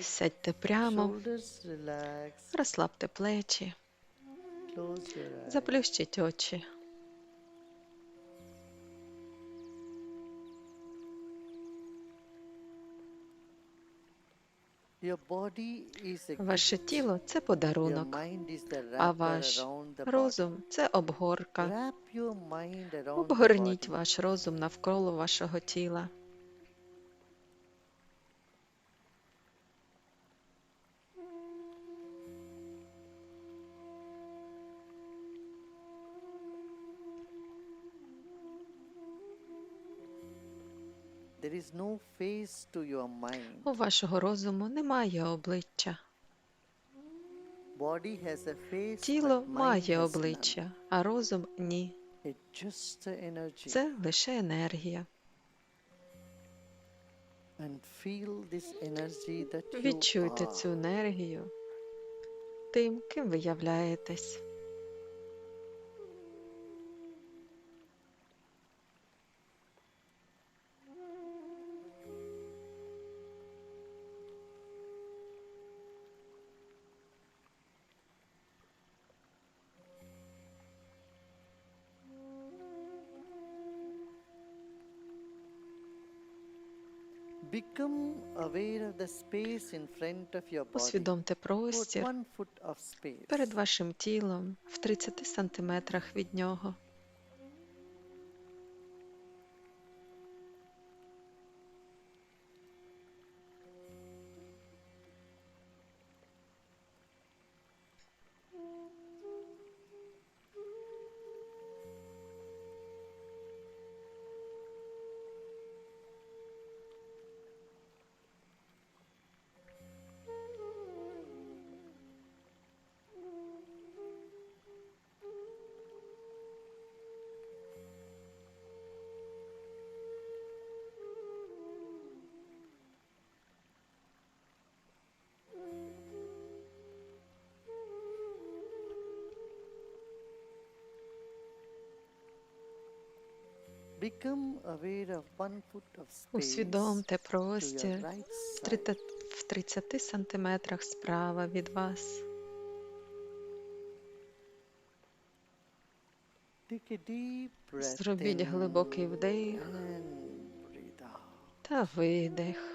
Сядьте прямо, розслабте плечі, заплющіть очі. Ваше тіло це подарунок, а ваш розум це обгорка. Обгорніть ваш розум навколо вашого тіла. У вашого розуму немає обличчя. Тіло має обличчя, а розум ні. Це лише енергія. Відчуйте цю енергію тим, ким ви являєтесь. Усвідомте простір. перед вашим тілом в 30 сантиметрах від нього. Усвідомте простір в 30 сантиметрах справа від вас. Зробіть глибокий вдих та видих.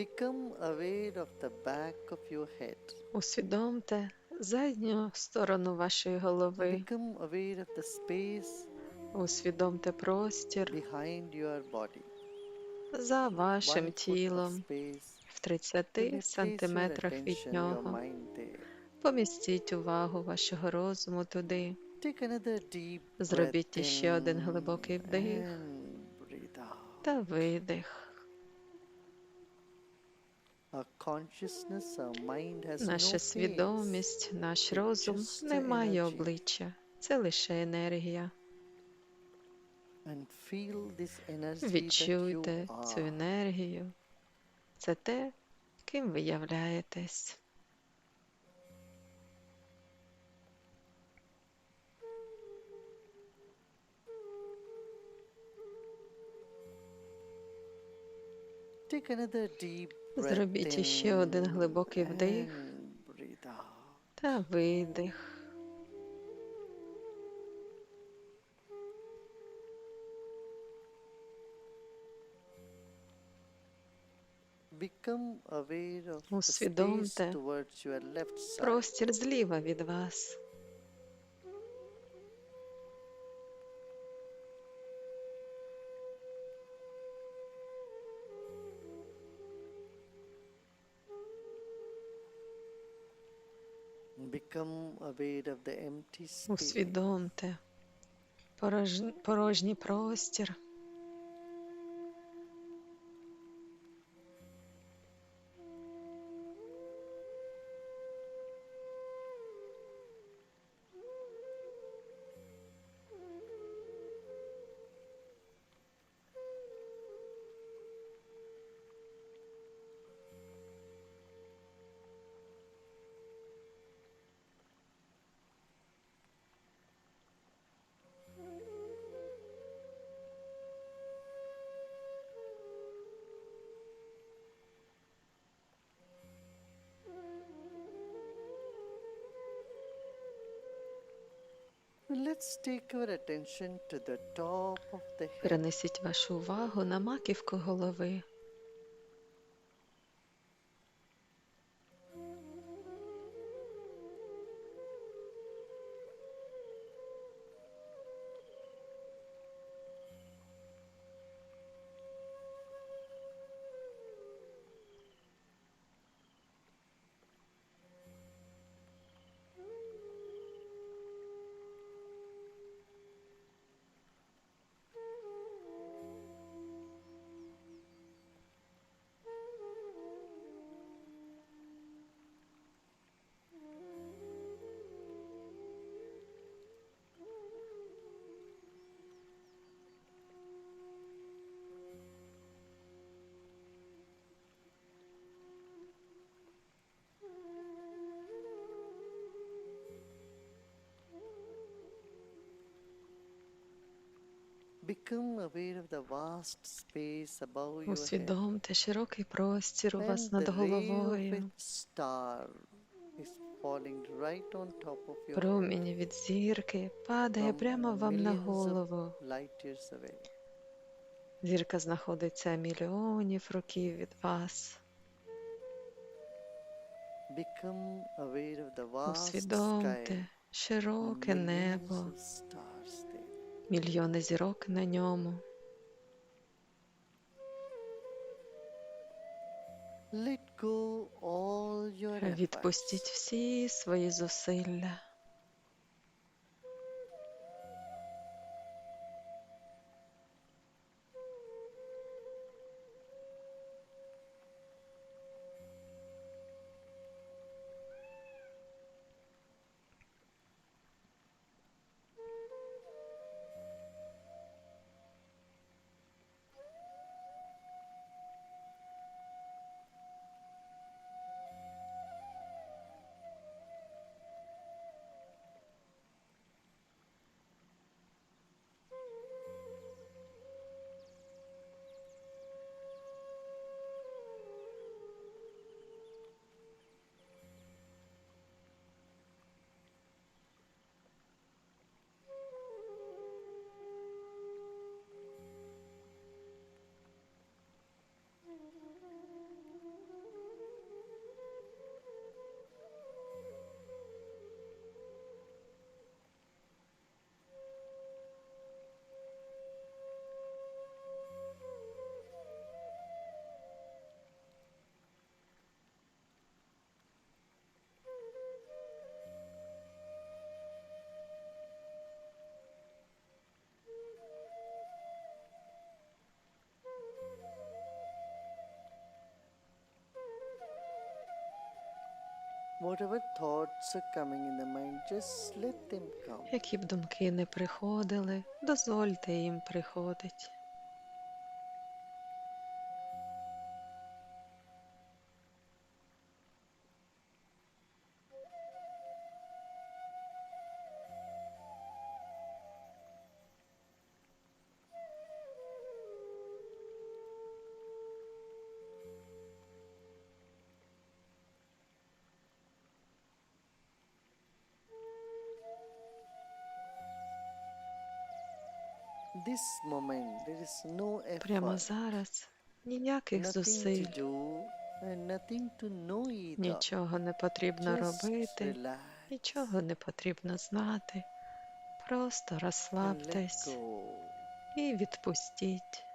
Become aware of the back of your head. Усвідомте задню сторону вашої голови. Become aware of the space Усвідомте простір behind your body. за вашим тілом в 30 Really place your сантиметрах від нього. Помістіть увагу вашого розуму туди. Take another deep Зробіть breath іще один глибокий вдих and breathe out. та видих. Наша свідомість, наш розум не має обличчя. Це лише енергія. Відчуйте цю енергію. Це те, ким ви являєтесь. Take another deep Зробіть іще один глибокий вдих та видих. Усвідомте. Простір зліва від вас. Усвідомте порож... порожній простір. Перенесіть вашу увагу на маківку голови. Усвідомте широкий простір у вас над головою. Промінь від зірки падає прямо вам на голову. Зірка знаходиться мільйонів років від вас. Усвідомте широке небо. Мільйони зірок на ньому. Відпустіть всі свої зусилля. Whatever thoughts are coming in the mind, just let them come. Які б думки не приходили, дозвольте їм приходить. Прямо зараз ніяких зусиль, нічого не потрібно робити, нічого не потрібно знати. Просто розслабтесь і відпустіть.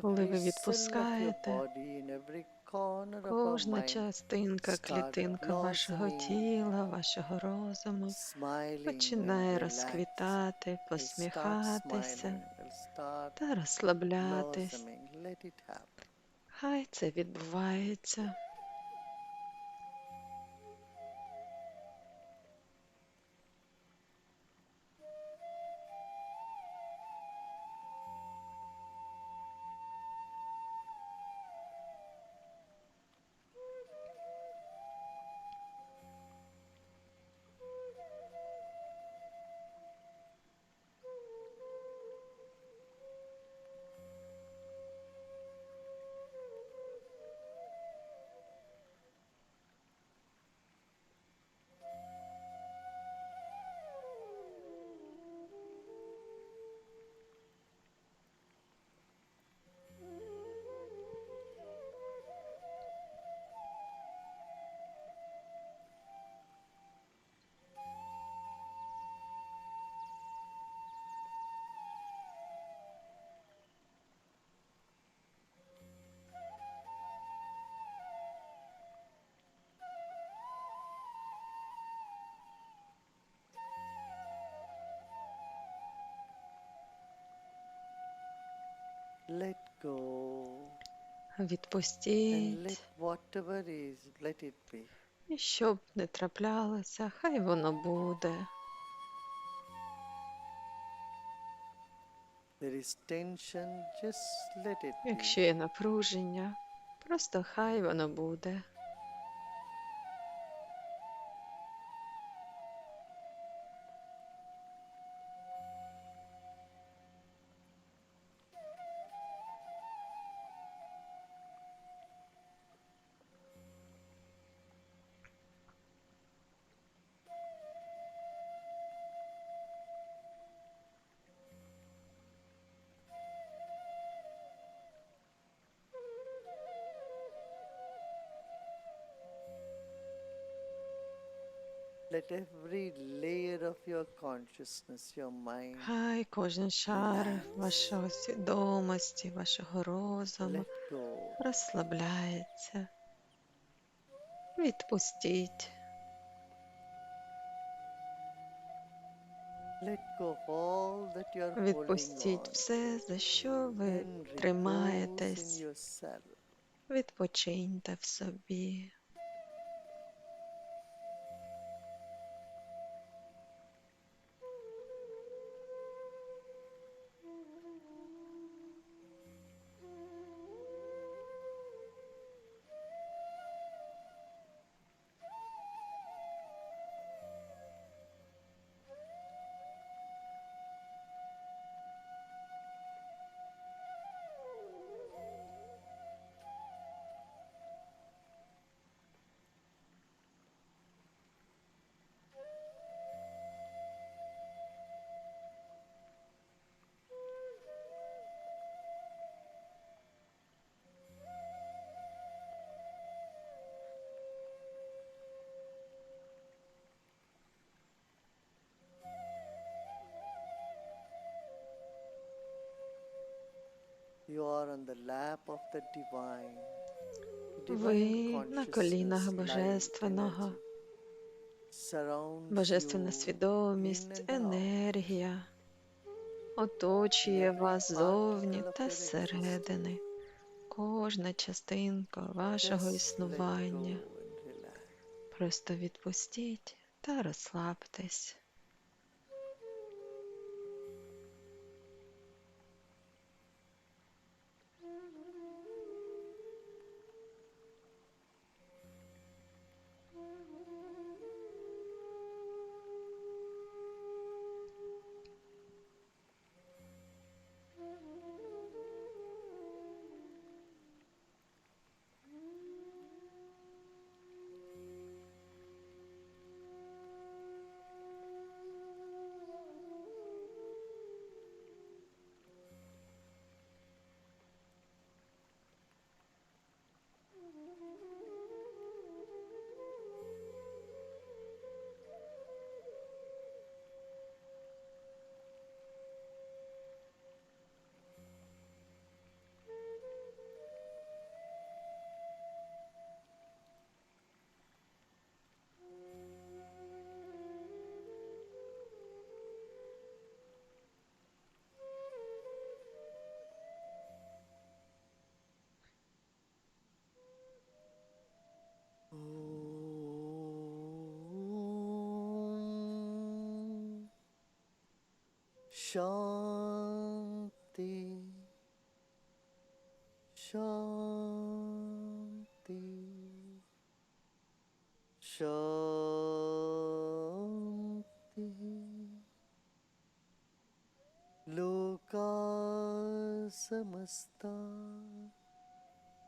Коли ви відпускаєте, Кожна частинка, клітинка вашого тіла, вашого розуму починає розквітати, посміхатися та розслаблятись. Хай це відбувається. Відпустіть. І що б не траплялося, хай воно буде. Якщо є напруження, просто хай воно буде. Let every layer of your consciousness, your mind, Хай кожен шар вашої свідомості, вашого розуму let go. розслабляється. Відпустіть. Let go of all that you are holding Відпустіть on все, за що ви and repose тримаєтесь. yourself. Відпочиньте в собі. Ви на колінах Божественного. Божественна свідомість, енергія оточує вас зовні та зсередини. Кожна частинка вашого існування. Просто відпустіть та розслабтесь. शांति शांति शांति लोका समस्ता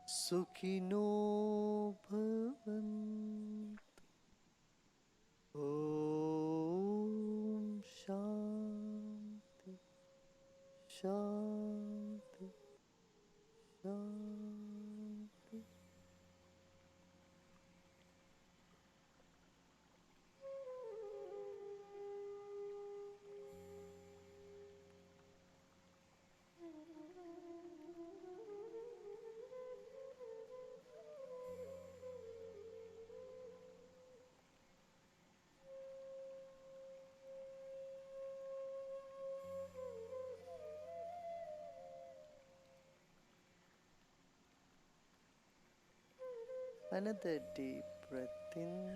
सुखिनो भवन्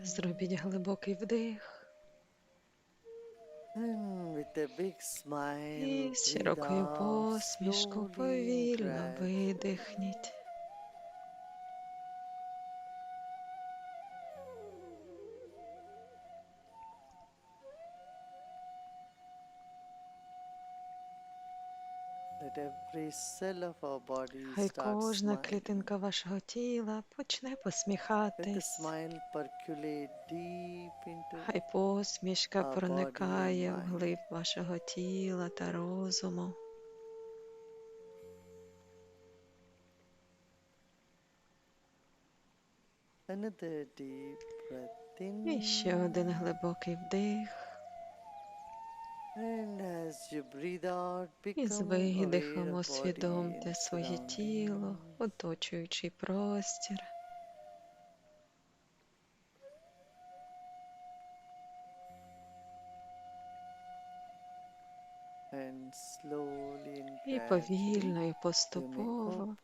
Зробіть глибокий вдих. І з широкою посмішкою повільно видихніть. Хай кожна клітинка вашого тіла почне посміхатись. Хай посмішка проникає mind. вглиб вашого тіла та розуму. І ще один глибокий вдих. І з видихом усвідомте своє тіло, оточуючий простір. І повільно і поступово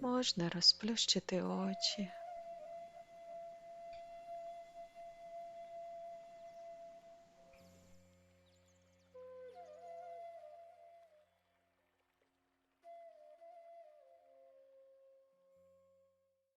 можна розплющити очі.